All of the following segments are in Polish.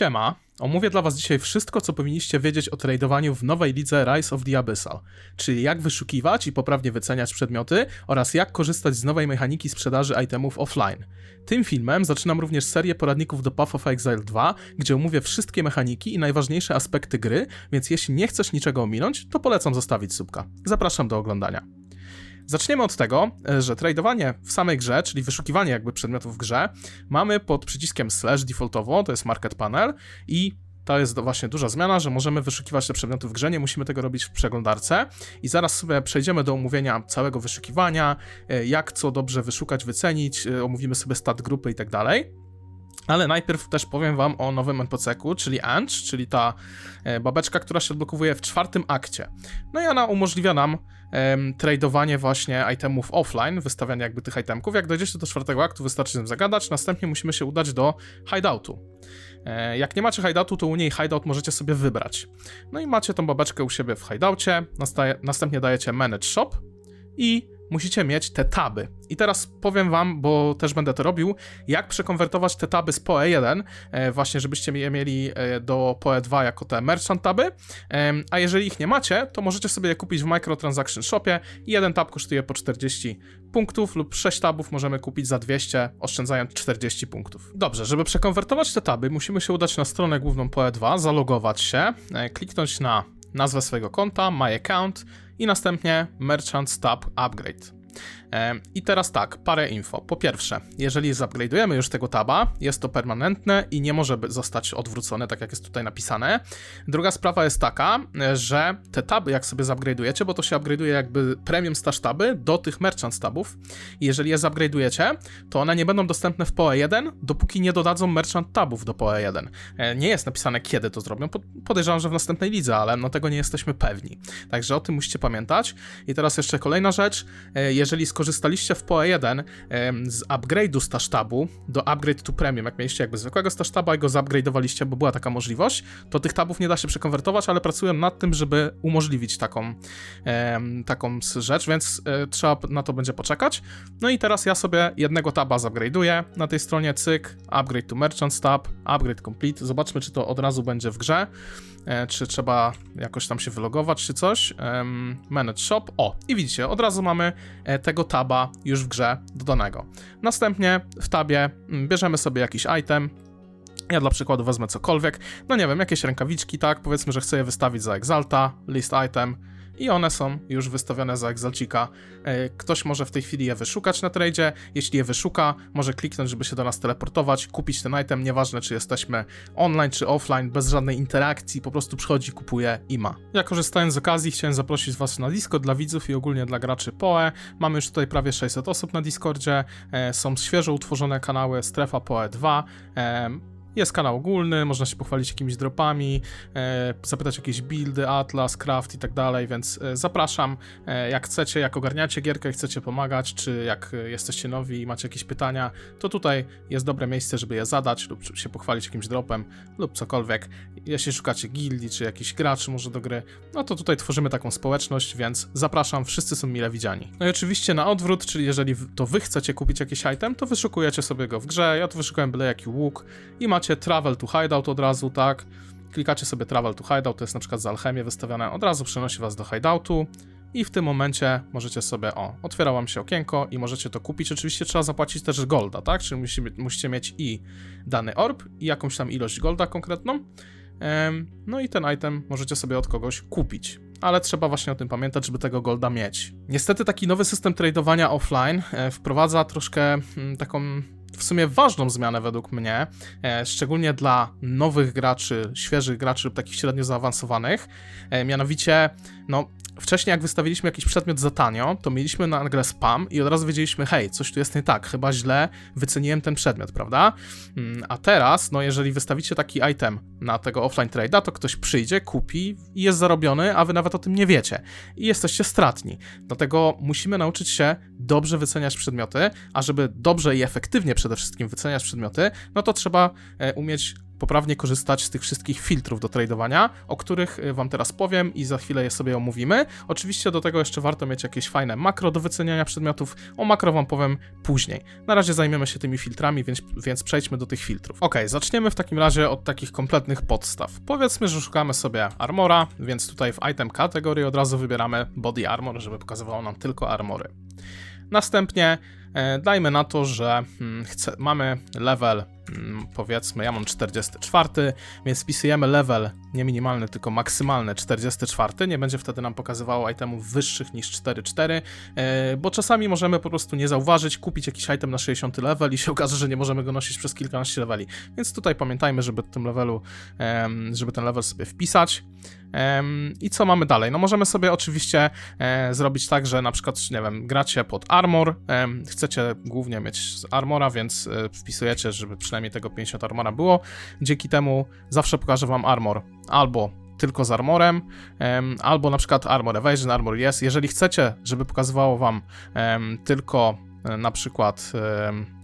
Siema, omówię dla was dzisiaj wszystko, co powinniście wiedzieć o tradowaniu w nowej lidze Rise of the Abyssal, czyli jak wyszukiwać i poprawnie wyceniać przedmioty oraz jak korzystać z nowej mechaniki sprzedaży itemów offline. Tym filmem zaczynam również serię poradników do Path of Exile 2, gdzie omówię wszystkie mechaniki i najważniejsze aspekty gry, więc jeśli nie chcesz niczego ominąć, to polecam zostawić subka. Zapraszam do oglądania. Zaczniemy od tego, e, że tradowanie w samej grze, czyli wyszukiwanie jakby przedmiotów w grze, mamy pod przyciskiem slash defaultowo, to jest market panel i to jest właśnie duża zmiana, że możemy wyszukiwać te przedmioty w grze, nie musimy tego robić w przeglądarce. I zaraz sobie przejdziemy do omówienia całego wyszukiwania, e, jak co dobrze wyszukać, wycenić, e, omówimy sobie stat grupy i tak dalej. Ale najpierw też powiem wam o nowym NPC-ku, czyli Anch, czyli ta e, babeczka, która się odblokowuje w czwartym akcie. No i ona umożliwia nam em, tradowanie właśnie itemów offline, wystawianie jakby tych itemków. Jak dojdziecie do czwartego aktu, wystarczy z tym zagadać, następnie musimy się udać do hideoutu. E, jak nie macie hideoutu, to u niej hideout możecie sobie wybrać. No i macie tą babeczkę u siebie w hideoutie, następnie dajecie manage shop i musicie mieć te taby. I teraz powiem wam, bo też będę to robił, jak przekonwertować te taby z PoE1, e, właśnie żebyście je mieli e, do PoE2 jako te merchant taby, a jeżeli ich nie macie, to możecie sobie je kupić w Microtransaction Shopie i jeden tab kosztuje po 40 punktów lub 6 tabów możemy kupić za 200, oszczędzając 40 punktów. Dobrze, żeby przekonwertować te taby, musimy się udać na stronę główną PoE2, zalogować się, e, kliknąć na nazwę swojego konta, My Account i następnie Merchant Tab Upgrade. I teraz tak, parę info. Po pierwsze, jeżeli zupgrade'ujemy już tego taba, jest to permanentne i nie może zostać odwrócone, tak jak jest tutaj napisane. Druga sprawa jest taka, że te taby, jak sobie zupgrade'ujecie, bo to się upgrade'uje jakby premium stash taby do tych merchant tabów. Jeżeli je zupgrade'ujecie, to one nie będą dostępne w PoE1, dopóki nie dodadzą merchant tabów do PoE1. E, Nie jest napisane, kiedy to zrobią. Pod- Podejrzewam, że w następnej lidze, ale no tego nie jesteśmy pewni. Także o tym musicie pamiętać. I teraz jeszcze kolejna rzecz. E, Jeżeli skorzystaliście w PoE1 em, z upgrade'u stash tabu do upgrade to premium, jak mieliście jakby zwykłego stash taba i go zupgrade'owaliście, bo była taka możliwość, to tych tabów nie da się przekonwertować, ale pracują nad tym, żeby umożliwić taką, taką rzecz, więc e, trzeba na to będzie poczekać. No i teraz ja sobie jednego taba zupgrade'uję na tej stronie, cyk, upgrade to merchant tab, upgrade complete, zobaczmy czy to od razu będzie w grze, e, czy trzeba jakoś tam się wylogować, czy coś. Manage shop, o i widzicie, od razu mamy e, tego taba już w grze dodanego. Następnie w tabie mm, bierzemy sobie jakiś item, ja dla przykładu wezmę cokolwiek, no nie wiem, jakieś rękawiczki, tak, powiedzmy, że chcę je wystawić za Exalta, list item i one są już wystawione za Exalcika. E, Ktoś może w tej chwili je wyszukać na tradzie, jeśli je wyszuka, może kliknąć, żeby się do nas teleportować, kupić ten item, nieważne czy jesteśmy online czy offline, bez żadnej interakcji, po prostu przychodzi, kupuje i ma. Ja korzystając z okazji chciałem zaprosić was na Discord dla widzów i ogólnie dla graczy PoE. Mamy już tutaj prawie 600 osób na Discordzie, e, są świeżo utworzone kanały Strefa PoE 2, e, jest kanał ogólny, można się pochwalić jakimiś dropami, e, zapytać jakieś buildy, atlas, craft i tak dalej, więc e, zapraszam. E, jak chcecie, jak ogarniacie gierkę, chcecie pomagać, czy jak jesteście nowi i macie jakieś pytania, to tutaj jest dobre miejsce, żeby je zadać lub się pochwalić jakimś dropem lub cokolwiek. Jeśli szukacie gildii, czy jakichś graczy może do gry, no to tutaj tworzymy taką społeczność, więc zapraszam, wszyscy są mile widziani. No i oczywiście na odwrót, czyli jeżeli to wy chcecie kupić jakiś item, to wyszukujecie sobie go w grze, ja tu wyszukałem byle jaki łuk i macie travel to hideout od razu, tak? Klikacie sobie travel to hideout, to jest na przykład za alchemię wystawione, od razu przenosi was do hideoutu i w tym momencie możecie sobie, o, otwiera wam się okienko i możecie to kupić. Oczywiście trzeba zapłacić też golda, tak? Czyli musicie, musicie mieć i dany orb i jakąś tam ilość golda konkretną. No i ten item możecie sobie od kogoś kupić. Ale trzeba właśnie o tym pamiętać, żeby tego golda mieć. Niestety taki nowy system tradowania offline e, wprowadza troszkę mm, taką sumie ważną zmianę według mnie, e, szczególnie dla nowych graczy, świeżych graczy lub takich średnio zaawansowanych. E, mianowicie, no, wcześniej jak wystawiliśmy jakiś przedmiot za tanio, to mieliśmy nagle spam i od razu wiedzieliśmy, hej, coś tu jest nie tak, chyba źle wyceniłem ten przedmiot, prawda? Mm, A teraz, no jeżeli wystawicie taki item na tego offline trade'a, to ktoś przyjdzie, kupi i jest zarobiony, a wy nawet o tym nie wiecie. I jesteście stratni. Dlatego musimy nauczyć się dobrze wyceniać przedmioty, a żeby dobrze i efektywnie przede wszystkim wyceniać przedmioty, no to trzeba e, umieć poprawnie korzystać z tych wszystkich filtrów do tradowania, o których y, wam teraz powiem i za chwilę je sobie omówimy. Oczywiście do tego jeszcze warto mieć jakieś fajne makro do wyceniania przedmiotów. O makro wam powiem później. Na razie zajmiemy się tymi filtrami, więc, więc przejdźmy do tych filtrów. Ok, zaczniemy w takim razie od takich kompletnych podstaw. Powiedzmy, że szukamy sobie armora, więc tutaj w item kategorii od razu wybieramy body armor, żeby pokazywało nam tylko armory. Następnie e, dajmy na to, że mm, chce, mamy level, powiedzmy, ja mam 44, więc wpisujemy level nie minimalny, tylko maksymalny 44. Nie będzie wtedy nam pokazywało itemów wyższych niż 4,4, e, bo czasami możemy po prostu nie zauważyć, kupić jakiś item na 60 level i się okaże, że nie możemy go nosić przez kilkanaście leveli. Więc tutaj pamiętajmy, żeby tym levelu, żeby ten level sobie wpisać. I co mamy dalej? No możemy sobie oczywiście e, zrobić tak, że na przykład, nie wiem, gracie pod armor, chcecie głównie mieć armora, więc e, wpisujecie, żeby przynajmniej tego 50 armora było. Dzięki temu zawsze pokażę wam armor albo tylko z armorem, em, albo na przykład armor evasion, armor jest. Jeżeli chcecie, żeby pokazywało wam tylko e, na przykład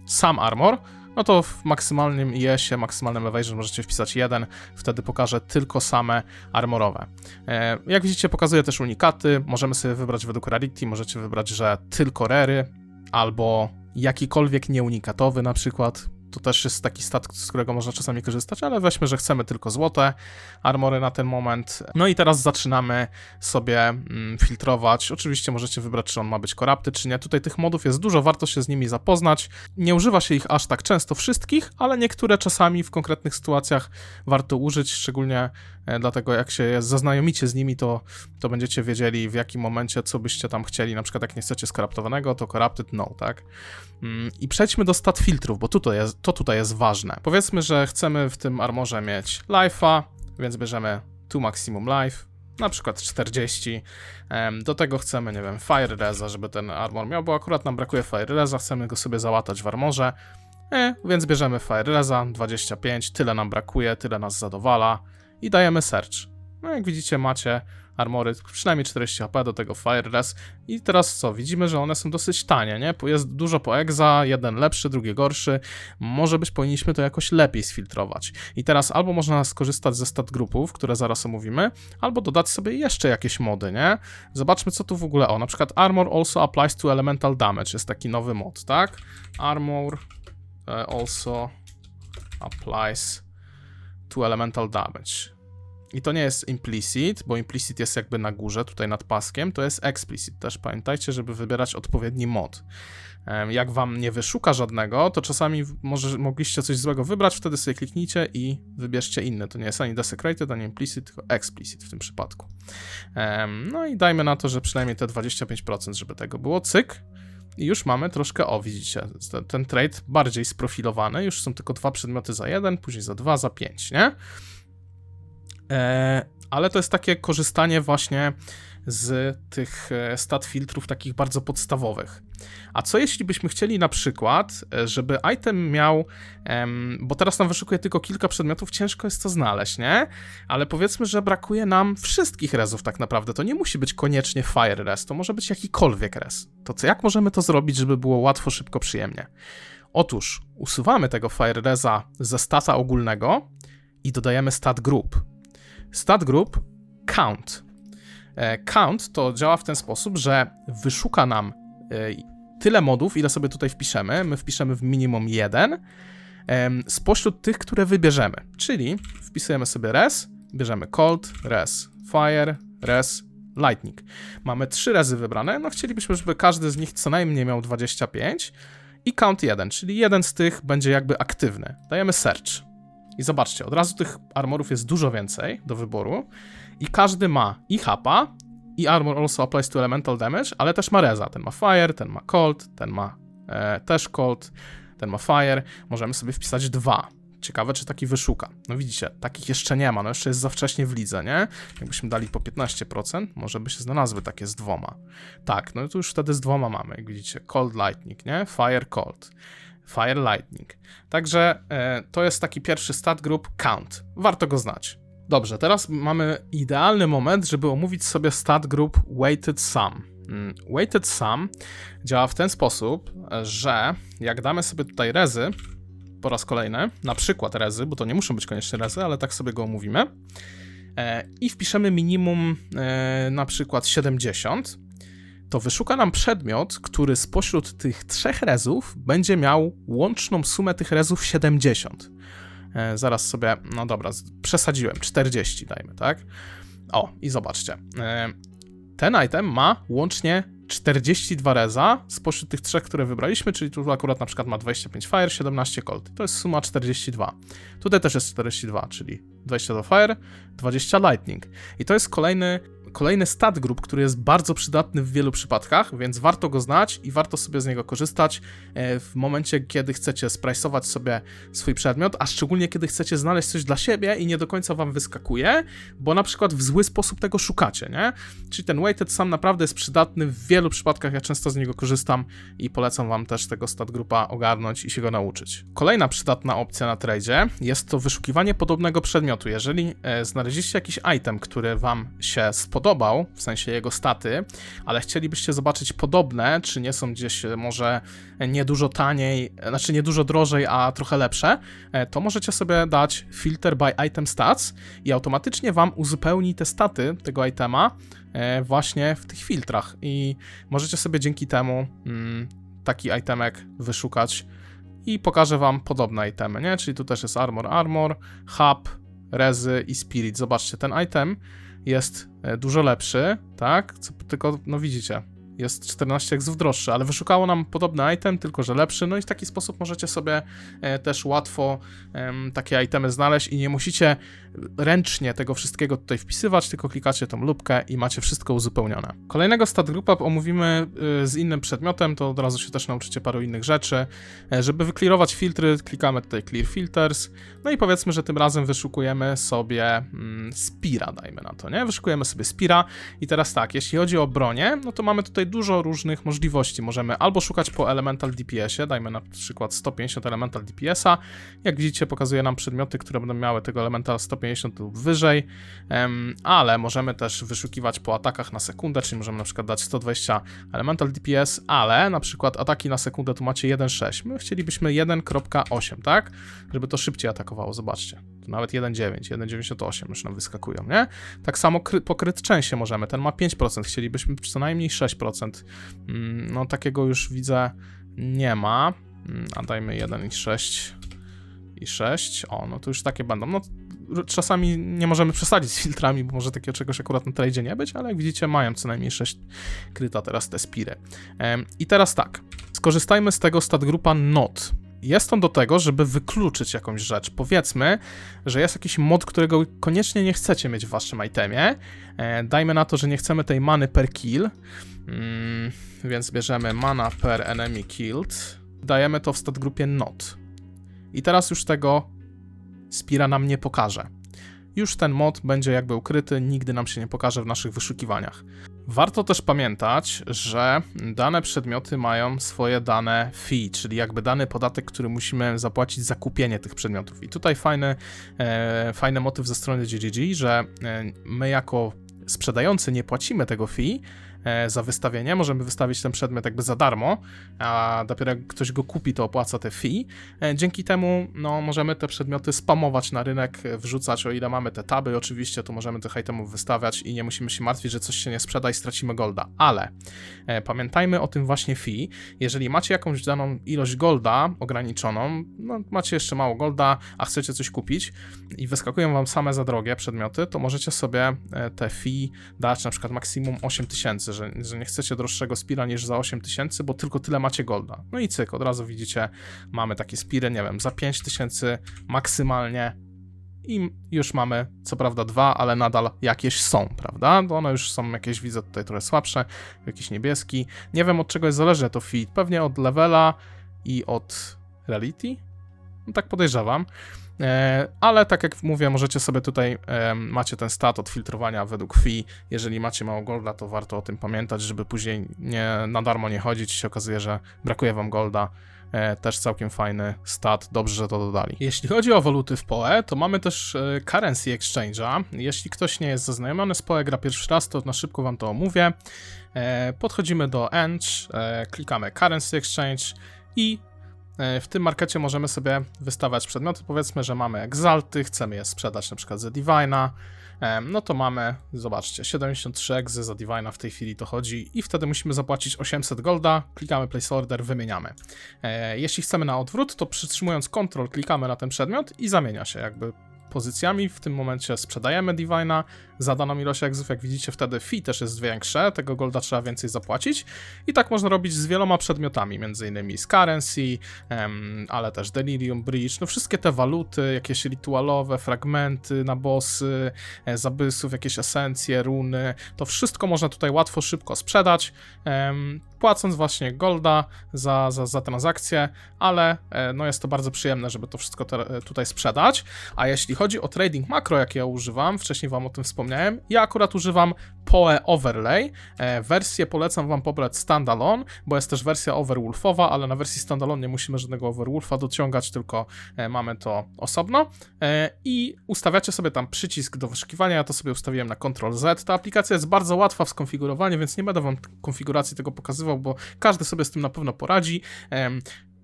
sam armor, no to w maksymalnym IS-ie, maksymalnym evasion możecie wpisać 1, wtedy pokażę tylko same armorowe. E, jak widzicie, pokazuje też unikaty, możemy sobie wybrać według rarity, możecie wybrać, że tylko rery, albo jakikolwiek nieunikatowy na przykład, to też jest taki stat, z którego można czasami korzystać, ale weźmy, że chcemy tylko złote armory na ten moment. No i teraz zaczynamy sobie mm, filtrować. Oczywiście możecie wybrać, czy on ma być korapty, czy nie. Tutaj tych modów jest dużo, warto się z nimi zapoznać. Nie używa się ich aż tak często wszystkich, ale niektóre czasami w konkretnych sytuacjach warto użyć, szczególnie dlatego jak się zaznajomicie z nimi, to, to będziecie wiedzieli w jakim momencie, co byście tam chcieli. Na przykład jak nie chcecie skoraptowanego, to corrupted no, tak? Mm, I przejdźmy do stat filtrów, bo tutaj jest, to tutaj jest ważne. Powiedzmy, że chcemy w tym armorze mieć life'a, więc bierzemy tu maximum life, na przykład 40. Em, Do tego chcemy, nie wiem, fire reza, żeby ten armor miał, bo akurat nam brakuje fire reza, chcemy go sobie załatać w armorze. E, więc bierzemy fire reza 25, tyle nam brakuje, tyle nas zadowala i dajemy search. No jak widzicie macie armory przynajmniej 40 HP, do tego Fire. I teraz co? Widzimy, że one są dosyć tanie, nie? Jest dużo po exa, jeden lepszy, drugi gorszy. Może być powinniśmy to jakoś lepiej sfiltrować. I teraz albo można skorzystać ze stat grupów, które zaraz omówimy, albo dodać sobie jeszcze jakieś mody, nie? Zobaczmy, co tu w ogóle. O, na przykład Armor also applies to elemental damage. Jest taki nowy mod, tak? Armor e, also applies to elemental damage. I to nie jest implicit, bo implicit jest jakby na górze, tutaj nad paskiem, to jest explicit. Też pamiętajcie, żeby wybierać odpowiedni mod. Jak wam nie wyszuka żadnego, to czasami może mogliście coś złego wybrać, wtedy sobie kliknijcie i wybierzcie inny. To nie jest ani desecrated, ani implicit, tylko explicit w tym przypadku. No i dajmy na to, że przynajmniej te 25%, żeby tego było. Cyk. I już mamy troszkę, o widzicie, ten, trade bardziej sprofilowany, już są tylko dwa przedmioty za jeden, później za dwa, za pięć, nie? E, ale to jest takie korzystanie właśnie z tych e, stat filtrów takich bardzo podstawowych. A co jeśli byśmy chcieli na przykład, e, żeby item miał, bo teraz nam wyszukuje tylko kilka przedmiotów, ciężko jest to znaleźć, nie? Ale powiedzmy, że brakuje nam wszystkich rezów tak naprawdę. To nie musi być koniecznie fire res, to może być jakikolwiek res. To co, jak możemy to zrobić, żeby było łatwo, szybko, przyjemnie? Otóż usuwamy tego fire reza ze stata ogólnego i dodajemy stat group. Stat group count. E, Count to działa w ten sposób, że wyszuka nam e, tyle modów, ile sobie tutaj wpiszemy. My wpiszemy w minimum jeden spośród tych, które wybierzemy. Czyli wpisujemy sobie res, bierzemy cold, res, fire, res, lightning. Mamy trzy rezy wybrane, no chcielibyśmy, żeby każdy z nich co najmniej miał 25 i count 1, czyli jeden z tych będzie jakby aktywny. Dajemy search. I zobaczcie, od razu tych armorów jest dużo więcej do wyboru i każdy ma i hapa, i armor also applies to elemental damage, ale też ma reza. Ten ma fire, ten ma cold, ten ma e, też cold, ten ma fire. Możemy sobie wpisać dwa. Ciekawe, czy taki wyszuka. No widzicie, takich jeszcze nie ma, no jeszcze jest za wcześnie w lidze, nie? Jakbyśmy dali po 15%, może by się znalazły takie z dwoma. Tak, no to już wtedy z dwoma mamy, jak widzicie. Cold lightning, nie? Fire cold. Fire Lightning. Także e, to jest taki pierwszy stat group count. Warto go znać. Dobrze, teraz mamy idealny moment, żeby omówić sobie stat group weighted sum. Mm, Weighted sum działa w ten sposób, że jak damy sobie tutaj rezy, po raz kolejny, na przykład rezy, bo to nie muszą być koniecznie rezy, ale tak sobie go omówimy. E, I wpiszemy minimum e, na przykład 70, to wyszuka nam przedmiot, który spośród tych trzech rezów będzie miał łączną sumę tych rezów 70. E, zaraz sobie, no dobra, przesadziłem, 40 dajmy, tak? O, i zobaczcie. E, ten item ma łącznie 42 reza spośród tych trzech, które wybraliśmy, czyli tu akurat na przykład ma 25 fire, 17 cold. To jest suma 42. Tutaj też jest 42, czyli 22 fire, 20 lightning. I to jest kolejny, kolejny stat group, który jest bardzo przydatny w wielu przypadkach, więc warto go znać i warto sobie z niego korzystać e, w momencie, kiedy chcecie sprajsować sobie swój przedmiot, a szczególnie kiedy chcecie znaleźć coś dla siebie i nie do końca wam wyskakuje, bo na przykład w zły sposób tego szukacie, nie? Czyli ten weighted sam naprawdę jest przydatny w wielu przypadkach, ja często z niego korzystam i polecam wam też tego stat grupa ogarnąć i się go nauczyć. Kolejna przydatna opcja na tradzie jest to wyszukiwanie podobnego przedmiotu. Jeżeli e, znaleźliście jakiś item, który wam się spodobał, w sensie jego staty, ale chcielibyście zobaczyć podobne, czy nie są gdzieś e, może nie dużo taniej, e, znaczy nie dużo drożej, a trochę lepsze, e, to możecie sobie dać filter by item stats i automatycznie wam uzupełni te staty tego itema właśnie w tych filtrach i możecie sobie dzięki temu mm, taki itemek wyszukać i pokażę wam podobne itemy, nie? Czyli tu też jest armor, armor, hub, rezy i spirit. Zobaczcie, ten item jest e, dużo lepszy, tak? Co, tylko, no widzicie, jest 14 exów droższy, ale wyszukało nam podobny item, tylko że lepszy, no i w taki sposób możecie sobie e, też łatwo takie itemy znaleźć i nie musicie ręcznie tego wszystkiego tutaj wpisywać, tylko klikacie tą lupkę i macie wszystko uzupełnione. Kolejnego stat groupa omówimy y, z innym przedmiotem, to od razu się też nauczycie paru innych rzeczy. E, Żeby wyklirować filtry, klikamy tutaj Clear Filters, no i powiedzmy, że tym razem wyszukujemy sobie mm, Spira, dajmy na to, nie? Wyszukujemy sobie Spira i teraz tak, jeśli chodzi o bronię, no to mamy tutaj dużo różnych możliwości. Możemy albo szukać po Elemental DPS-ie, dajmy na przykład 150 Elemental DPS-a, jak widzicie pokazuje nam przedmioty, które będą miały tego Elemental 150 lub wyżej, ale możemy też wyszukiwać po atakach na sekundę, czyli możemy na przykład dać 120 Elemental DPS, ale na przykład ataki na sekundę tu macie 1.6, my chcielibyśmy 1.8, tak? Żeby to szybciej atakowało, zobaczcie. Nawet 1.9, 1.98 już nam wyskakują, nie? Tak samo kry, po możemy, ten ma 5%, chcielibyśmy co najmniej 6%. Mm, No takiego już widzę nie ma, Mm, a dajmy 1.6 i 6, o no to już takie będą, no czasami nie możemy przesadzić z filtrami, bo może takiego czegoś akurat na tradzie nie być, ale jak widzicie mają co najmniej 6 kryta teraz te spiry. I teraz tak, skorzystajmy z tego stat grupa not. Jest on do tego, żeby wykluczyć jakąś rzecz. Powiedzmy, że jest jakiś mod, którego koniecznie nie chcecie mieć w waszym itemie. E, dajmy na to, że nie chcemy tej many per kill, mm, więc bierzemy mana per enemy killed. Dajemy to w stat grupie not. I teraz już tego Spira nam nie pokaże. Już ten mod będzie jakby ukryty, nigdy nam się nie pokaże w naszych wyszukiwaniach. Warto też pamiętać, że dane przedmioty mają swoje dane fee, czyli jakby dany podatek, który musimy zapłacić za kupienie tych przedmiotów. I tutaj fajny, e, fajny motyw ze strony GGG, że e, my jako sprzedający nie płacimy tego fee za wystawienie, możemy wystawić ten przedmiot jakby za darmo, a dopiero jak ktoś go kupi, to opłaca te fee. E, Dzięki temu no, możemy te przedmioty spamować na rynek, e, wrzucać o ile mamy te taby, oczywiście, to możemy tych itemów wystawiać i nie musimy się martwić, że coś się nie sprzeda i stracimy golda. Ale e, pamiętajmy o tym właśnie fee. Jeżeli macie jakąś daną ilość golda ograniczoną, no macie jeszcze mało golda, a chcecie coś kupić i wyskakują wam same za drogie przedmioty, to możecie sobie e, te fee dać na przykład maksimum 8000, że, że nie chcecie droższego spira niż za 8000, bo tylko tyle macie golda. No i cyk, od razu widzicie, mamy takie spiry, nie wiem, za 5000 maksymalnie i już mamy, co prawda dwa, ale nadal jakieś są, prawda? Bo one już są jakieś, widzę tutaj trochę słabsze, jakiś niebieski. Nie wiem od czego jest zależne to feed, pewnie od levela i od reality? No tak podejrzewam. E, ale tak jak mówię, możecie sobie tutaj, e, macie ten stat od filtrowania według fee. Jeżeli macie mało golda, to warto o tym pamiętać, żeby później nie, na darmo nie chodzić. się okazuje, że brakuje wam golda. E, też całkiem fajny stat, dobrze, że to dodali. Jeśli chodzi o waluty w PoE, to mamy też currency exchange'a. Jeśli ktoś nie jest zaznajomiony z PoE, gra pierwszy raz, to na szybko wam to omówię. Podchodzimy do Eng, klikamy currency exchange i W tym markecie możemy sobie wystawiać przedmioty. Powiedzmy, że mamy egzalty, chcemy je sprzedać na przykład za Divina. E, No to mamy, zobaczcie, 73 egzy za Divina w tej chwili to chodzi i wtedy musimy zapłacić 800 golda, klikamy place order, wymieniamy. E, Jeśli chcemy na odwrót, to przytrzymując Ctrl klikamy na ten przedmiot i zamienia się jakby pozycjami. W tym momencie sprzedajemy Divina za daną ilość egzów. Jak widzicie, wtedy fee też jest większe, tego golda trzeba więcej zapłacić. I tak można robić z wieloma przedmiotami, między innymi z currency, em, ale też Delirium Bridge, no wszystkie te waluty, jakieś rytualowe, fragmenty na bossy, e, zabysów, jakieś esencje, runy, to wszystko można tutaj łatwo, szybko sprzedać, em, płacąc właśnie golda za, za, za transakcję, ale e, no jest to bardzo przyjemne, żeby to wszystko te, tutaj sprzedać. A jeśli chodzi o trading macro, jakie ja używam, wcześniej wam o tym wspomniałem, ja akurat używam PoE Overlay. E, wersję polecam wam pobrać standalone, bo jest też wersja Overwolfowa, ale na wersji standalone nie musimy żadnego Overwolfa dociągać, tylko e, mamy to osobno. E, I ustawiacie sobie tam przycisk do wyszukiwania, ja to sobie ustawiłem na Ctrl Z. Ta aplikacja jest bardzo łatwa w skonfigurowaniu, więc nie będę wam konfiguracji tego pokazywał, bo każdy sobie z tym na pewno poradzi.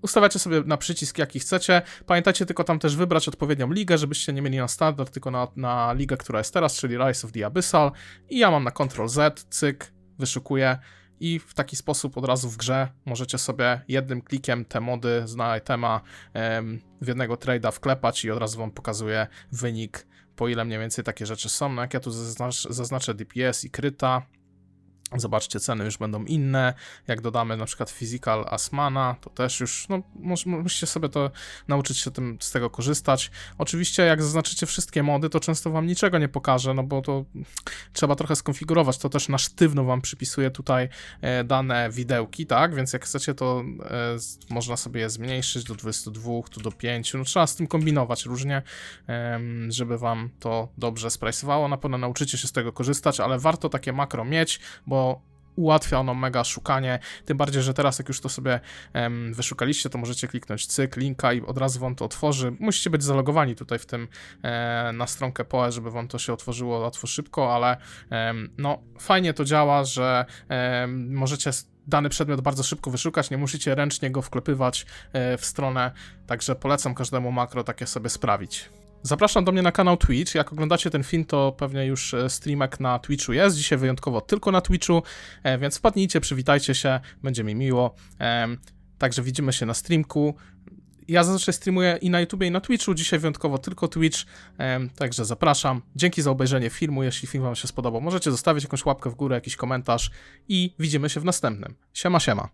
Ustawiacie sobie na przycisk jaki chcecie. Pamiętajcie tylko tam też wybrać odpowiednią ligę, żebyście nie mieli na standard, tylko na, na ligę, która jest teraz, czyli Rise of the Abyssal. I ja mam na Ctrl Z, cyk, wyszukuję i w taki sposób od razu w grze możecie sobie jednym klikiem te mody z itema em, w jednego trade'a wklepać i od razu wam pokazuje wynik, po ile mniej więcej takie rzeczy są. No jak ja tu zaznacz, zaznaczę DPS i kryta, Zobaczcie, ceny już będą inne. Jak dodamy na przykład Physical Asmana, to też już, no, moż- musicie sobie to nauczyć się tym, z tego korzystać. Oczywiście, jak zaznaczycie wszystkie mody, to często wam niczego nie pokaże, no bo to trzeba trochę skonfigurować. To też na sztywno wam przypisuje tutaj e, dane widełki, tak? Więc jak chcecie, to e, można sobie je zmniejszyć do 22, tu do 5. No trzeba z tym kombinować różnie, żeby wam to dobrze sprajsowało. Na pewno nauczycie się z tego korzystać, ale warto takie makro mieć, bo ułatwia ono mega szukanie, tym bardziej, że teraz jak już to sobie em, wyszukaliście, to możecie kliknąć cyk, linka i od razu wam to otworzy. Musicie być zalogowani tutaj w tym e, na stronkę POE, żeby wam to się otworzyło łatwo, szybko, ale em, no fajnie to działa, że em, możecie dany przedmiot bardzo szybko wyszukać, nie musicie ręcznie go wklepywać e, w stronę, także polecam każdemu makro takie sobie sprawić. Zapraszam do mnie na kanał Twitch. Jak oglądacie ten film, to pewnie już e, streamek na Twitchu jest. Dzisiaj wyjątkowo tylko na Twitchu, e, więc wpadnijcie, przywitajcie się, będzie mi miło. Także widzimy się na streamku. Ja zazwyczaj streamuję i na YouTubie, i na Twitchu. Dzisiaj wyjątkowo tylko Twitch, także zapraszam. Dzięki za obejrzenie filmu. Jeśli film Wam się spodobał, możecie zostawić jakąś łapkę w górę, jakiś komentarz i widzimy się w następnym. Siema, siema.